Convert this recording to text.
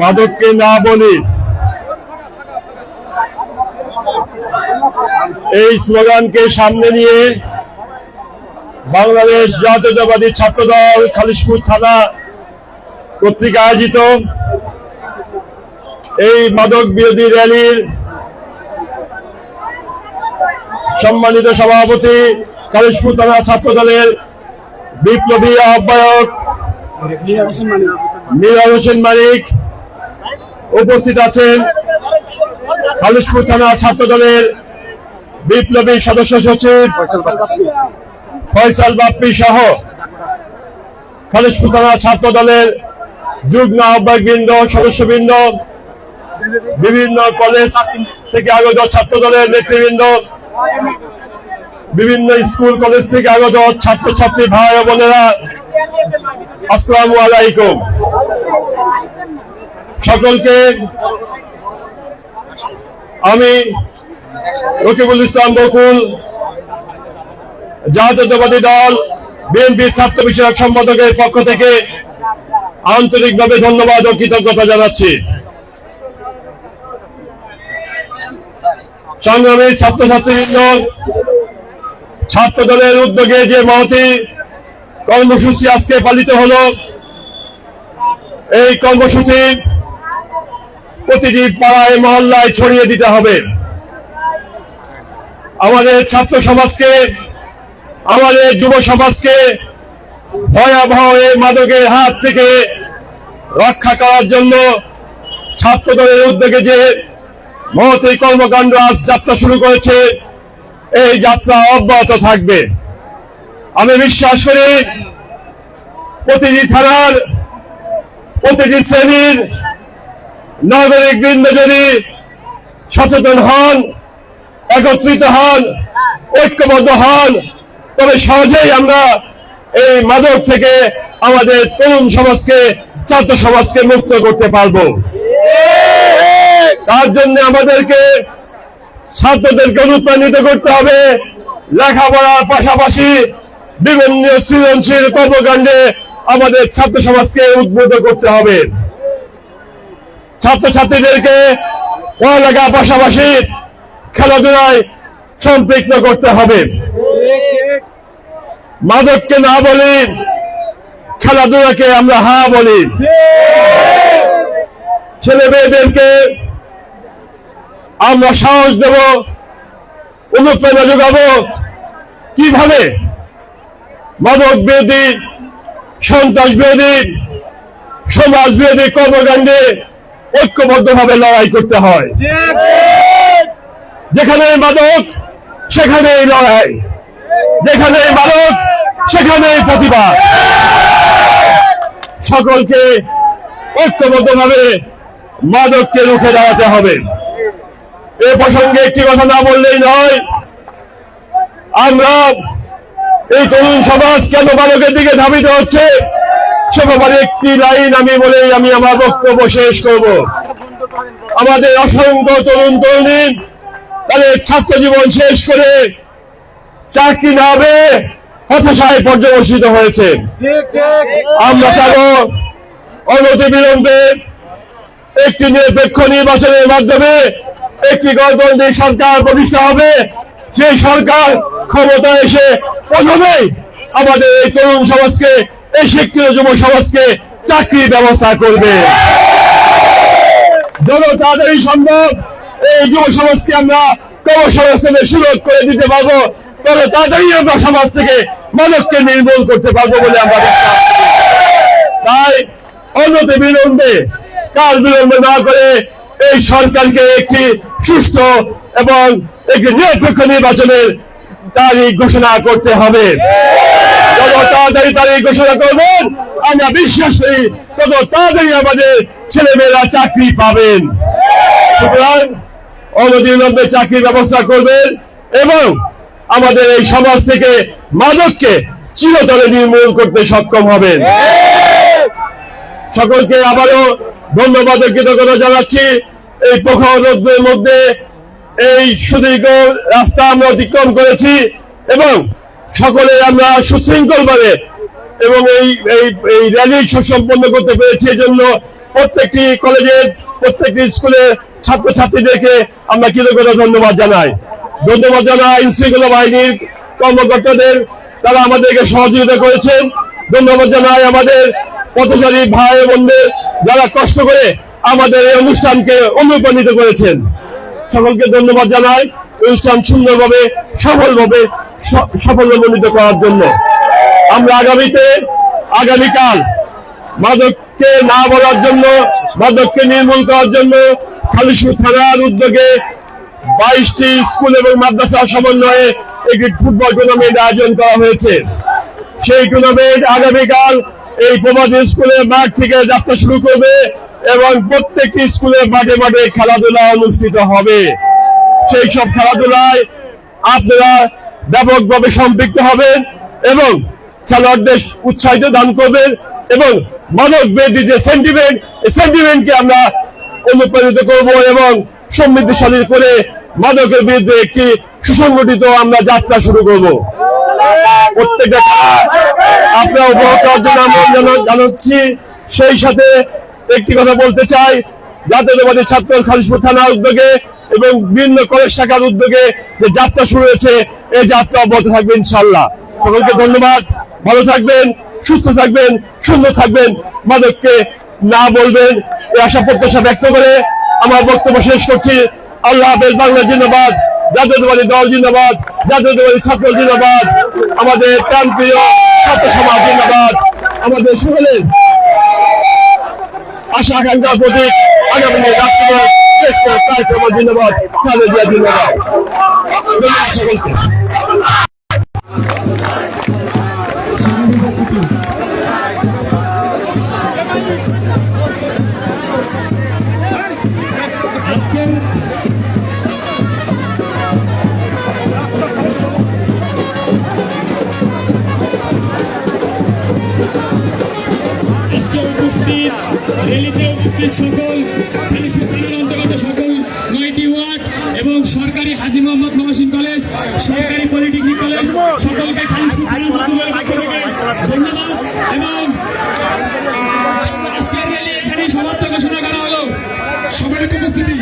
মাদককে না বলি। এই স্লোগানকে সামনে নিয়ে বাংলাদেশ জাতীয়তাবাদী ছাত্রদল খালিশপুর থানা কর্তৃক আয়োজিত এই মাদক বিরোধী র্যালির সম্মানিত সভাপতি খালিশপুর থানা ছাত্রদলের বিপ্লবী আহ্বায়ক মিরা হোসেন মালিক উপস্থিত আছেন। খালিশপুর থানা ছাত্রদলের বিপ্লবী সদস্য সচিব ফয়সাল বাপ্পি সহ খালিশপুর থানা ছাত্র দলের যুগ্ম আহ্বায়ক বৃন্দ সদস্যবৃন্দ, বিভিন্ন কলেজ থেকে আগত ছাত্র দলের নেতৃবৃন্দ বিভিন্ন স্কুল, কলেজ থেকে আগত ছাত্রছাত্রী ভাই বোনেরা, আসসালামু আলাইকুম। সকলকে আমি রকিবুল ইসলাম বকুল, জাতীয়তাবাদী দল, বিএনপি ছাত্র বিষয়ক সম্পাদকের পক্ষ থেকে আন্তরিকভাবে ধন্যবাদ ও কৃতজ্ঞতা জানাচ্ছি। সংগ্রামী ছাত্রছাত্রীবৃন্দ ছাত্র দলের উদ্যোগে যে মহতি কর্মসূচি আজকে পালিত হলো, এই কর্মসূচি প্রতিটি পাড়ায়, মহল্লায় ছড়িয়ে দিতে হবে। আমাদের ছাত্র সমাজকে, আমাদের যুব সমাজকে ভয়াবহ এই মাদকের হাত থেকে রক্ষা করার জন্য ছাত্র দলের উদ্যোগে যে মহতী কর্মকাণ্ড আজ যাত্রা শুরু করেছে। এই যাত্রা অব্যাহত থাকবে। আমি বিশ্বাস করি প্রতিটি থানার, প্রতিটি শ্রেণির নাগরিক বৃন্দ যদি সচেতন হন, একত্রিত হন, ঐক্যবদ্ধ হন, তবে সহজেই আমরা এই মাদক থেকে আমাদের তরুণ সমাজকে, ছাত্র সমাজকে মুক্ত করতে পারব। তার জন্য আমাদেরকে ছাত্রদেরকে অনুপ্রাণিত করতে হবে। লেখাপড়ার পাশাপাশি বিভিন্ন সৃজনশীল কর্মকাণ্ডে আমাদের ছাত্র সমাজকে উদ্বুদ্ধ করতে হবে। ছাত্রছাত্রীদেরকে পড়ালেখার পাশাপাশি খেলাধুলায় সম্পৃক্ত করতে হবে। মাদককে না বলি, খেলাধুলাকে আমরা হা বলি। ছেলে মেয়েদেরকে আমরা সাহস দেব, অনুপ্রেরণা যোগাবো। কীভাবে? মাদক বিরোধী সন্ত্রাস বিরোধী সমাজ বিরোধী কর্মকাণ্ডে ঐক্যবদ্ধভাবে লড়াই করতে হয়। যেখানে মাদক, সেখানেই লড়াই। যেখানে মাদক, সেখানেই প্রতিবাদ। সকলকে ঐক্যবদ্ধভাবে মাদককে রুখে দাঁড়াতে হবে। এ প্রসঙ্গে একটি কথা না বললেই নয়, আমরা এই তরুণ সমাজ কেন মাদকের দিকে ধাবিত হচ্ছে? সে ব্যাপারে একটি লাইন আমি বলেই আমি আমার বক্তব্য শেষ করব। আমাদের অসংখ্য তরুণ তরুণী, তাদের ছাত্র জীবন শেষ করে চাকরি না হবে হতাশায় পর্যবসিত হয়েছে। আমরা চাবো অনতি বিলম্বে একটি নিরপেক্ষ নির্বাচনের মাধ্যমে একটি গণতান্ত্রিক সরকার প্রতিষ্ঠা হবে সেই সরকার ক্ষমতা এসে প্রথমেই আমাদের এই তরুণ সমাজকে, এই শিক্ষিত যুব সমাজকে চাকরির ব্যবস্থা করবে। যত তাড়াতাড়ি সম্ভব এই যুব সমাজকে আমরা কর্মসংস্থানের সুযোগ করে দিতে পারব, তত তাড়াতাড়ি আমরা সমাজ থেকে মাদককে নির্মূল করতে পারব বলে আমরা তাই অন্যতে বিলম্বে, কাল বিলম্বে না করে এই সরকারকে একটি সুষ্ঠু এবং একটি নিরপেক্ষ নির্বাচনের তারিখ ঘোষণা করতে হবে। তাড়াতাড়ি তারিখ ঘোষণা করবেন, আমরা বিশ্বাস করি তত তাড়াতাড়ি আমাদের ছেলেমেয়েরা চাকরি পাবেন। সুতরাং চাকরির ব্যবস্থা করবেন এবং আমাদের এই সমাজ থেকে মাদককে চিরতরে নির্মূল করতে সক্ষম হবেন। সকলকে আবারও ধন্যবাদ কৃতজ্ঞতা জানাচ্ছি। এই প্রখর মধ্যে এই সুদীর্ঘ রাস্তা আমরা অতিক্রম করেছি এবং সকলে আমরা সুশৃঙ্খল ভাবে এবং এই এই র্যালি সুসম্পন্ন করতে পেরেছি। এই জন্য প্রত্যেকটি কলেজের, প্রত্যেকটি স্কুলের ছাত্রছাত্রীদেরকে আমরা কৃতজ্ঞতা, ধন্যবাদ জানাই। ধন্যবাদ জানাই আইন শৃঙ্খলা বাহিনীর কর্মকর্তাদের, তারা আমাদেরকে সহযোগিতা করেছেন। ধন্যবাদ জানাই আমাদের পথচারী ভাই বোনদের যারা কষ্ট করে আমাদের এই অনুষ্ঠানকে অনুপ্রাণিত করেছেন, সকলকে ধন্যবাদ জানাই। অনুষ্ঠান সুন্দরভাবে, সফলভাবে স- সাফল্যমণ্ডিত করার জন্য। আমরা আগামীতে, আগামীকাল মাদককে না বলার জন্য, মাদককে নির্মূল করার জন্য খালিশপুর থানার উদ্যোগে বাইশটি স্কুল এবং মাদ্রাসার সমন্বয়ে একটি ফুটবল টুর্নামেন্ট আয়োজন করা হয়েছে। সেই টুর্নামেন্ট আগামীকাল এই প্রবাদী স্কুলের মাঠ থেকে যাত্রা শুরু করবে এবং প্রত্যেকটি স্কুলের মাঠে মাঠে খেলাধুলা অনুষ্ঠিত হবে। সেই সব খেলাধুলায় আপনারা ব্যাপকভাবে সম্পৃক্ত হবেন এবং খেলোয়াড়দের উৎসাহিত দান করবেন এবং মানব বেদি যে সেন্টিমেন্ট এই সেন্টিমেন্টকে আমরা অনুপ্রাণিত করব এবং সমৃদ্ধিশালী করে মাদকের বিরুদ্ধে একটি সুসংগঠিত আমরা যাত্রা শুরু করব। জানাচ্ছি। সেই সাথে একটি কথা বলতে চাই। জাতীয়তাবাদী ছাত্র খালিশপুর থানার উদ্যোগে এবং বিভিন্ন কলেজ শাখার উদ্যোগে যে যাত্রা শুরু হয়েছে, এই যাত্রা অব্যাহত থাকবে ইনশাল্লাহ সকলকে ধন্যবাদ। ভালো থাকবেন, সুস্থ থাকবেন, সুন্দর থাকবেন। মাদককে না বলবেন, এই আশা প্রত্যাশা ব্যক্ত করে আমার বক্তব্য শেষ করছি। আল্লাহ হাফেজ বাংলা জিন্দাবাদ। জাতীয়তাবাদী দল জিন্দাবাদ, জাতীয়তাবাদী ছাত্র জিন্দাবাদ, আমাদের প্রাণপ্রিয় ছাত্র সমাজ জিন্দাবাদ, আমাদের সকলের আশা আকাঙ্ক্ষার প্রতীক আগামী দিনে রাষ্ট্রপতি জিন্দাবাদ, খালেদা জিন্দাবাদ। সকলকে। র্যালিতে সকল খালিশপুর থানার অন্তর্গত সকল নয়টি ওয়ার্ড এবং সরকারি হাজি মোহাম্মদ মহাসিন কলেজ, সরকারি পলিটেকনিক কলেজ, সকলকে খালিশপুর ধন্যবাদ এবং আজকের র্যালি এখানেই সমাপ্ত ঘোষণা করা হলো। সবাই উপস্থিতি।